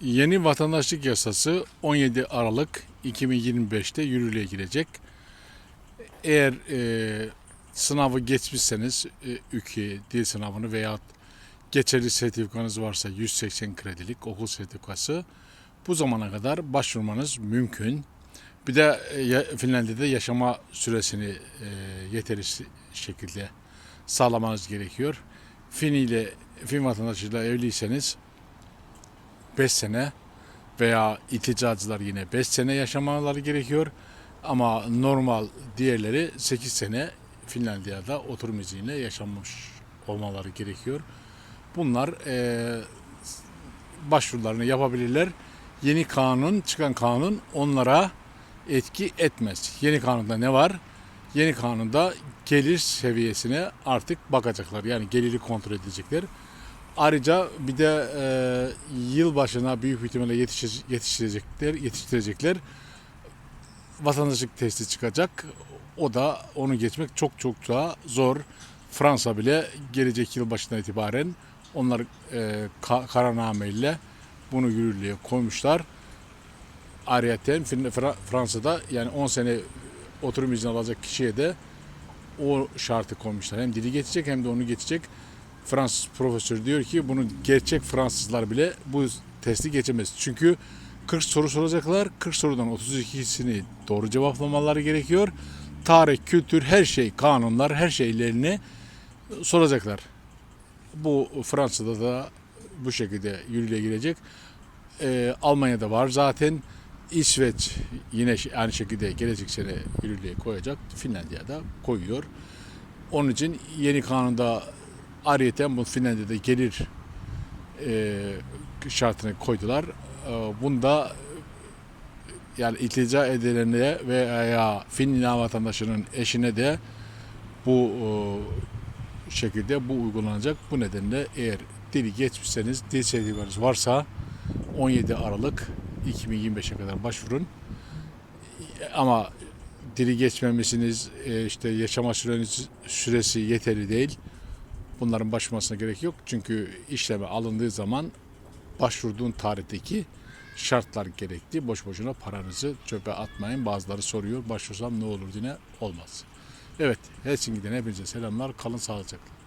Yeni vatandaşlık yasası 17 Aralık 2025'te yürürlüğe girecek. Eğer e, sınavı geçmişseniz e, ülke dil sınavını veya geçerli sertifikanız varsa 180 kredilik okul sertifikası bu zamana kadar başvurmanız mümkün. Bir de e, ya- Finlandiya'da yaşama süresini e, yeterli şekilde sağlamanız gerekiyor. Fin ile Fin vatandaşıyla evliyseniz 5 sene veya ilticacılar yine 5 sene yaşamaları gerekiyor. Ama normal diğerleri 8 sene Finlandiya'da oturum izniyle yaşamış olmaları gerekiyor. Bunlar eee, başvurularını yapabilirler. Yeni kanun, çıkan kanun onlara etki etmez. Yeni kanunda ne var? Yeni kanunda gelir seviyesine artık bakacaklar. Yani geliri kontrol edecekler. Ayrıca bir de e, yıl başına büyük ihtimalle yetiştirecekler, yetiştirecekler. Vatandaşlık testi çıkacak. O da onu geçmek çok çok daha zor. Fransa bile gelecek yıl başından itibaren onlar e, ka- kararnameyle bunu yürürlüğe koymuşlar. Fra- Fransa'da yani 10 sene oturum izni alacak kişiye de o şartı koymuşlar. Hem dili geçecek hem de onu geçecek. Fransız profesör diyor ki bunu gerçek Fransızlar bile bu testi geçemez. Çünkü 40 soru soracaklar. 40 sorudan 32'sini doğru cevaplamaları gerekiyor. Tarih, kültür, her şey, kanunlar, her şeylerini soracaklar. Bu Fransa'da da bu şekilde yürürlüğe girecek. Ee, Almanya'da var zaten. İsveç yine aynı şekilde gelecek sene yürürlüğe koyacak. Finlandiya'da koyuyor. Onun için yeni kanunda Ayrıca bu Finlandiya'da gelir e, şartını koydular. E, bunda yani iltica edilene veya Finland vatandaşının eşine de bu e, şekilde bu uygulanacak. Bu nedenle eğer dili geçmişseniz, dil sertifikanız varsa 17 Aralık 2025'e kadar başvurun. Ama dili geçmemişsiniz, e, işte yaşama süreniz, süresi yeterli değil. Bunların başvurmasına gerek yok. Çünkü işleme alındığı zaman başvurduğun tarihteki şartlar gerekli. Boş boşuna paranızı çöpe atmayın. Bazıları soruyor başvursam ne olur diye olmaz. Evet Helsinki'den hepinize selamlar. Kalın sağlıcakla.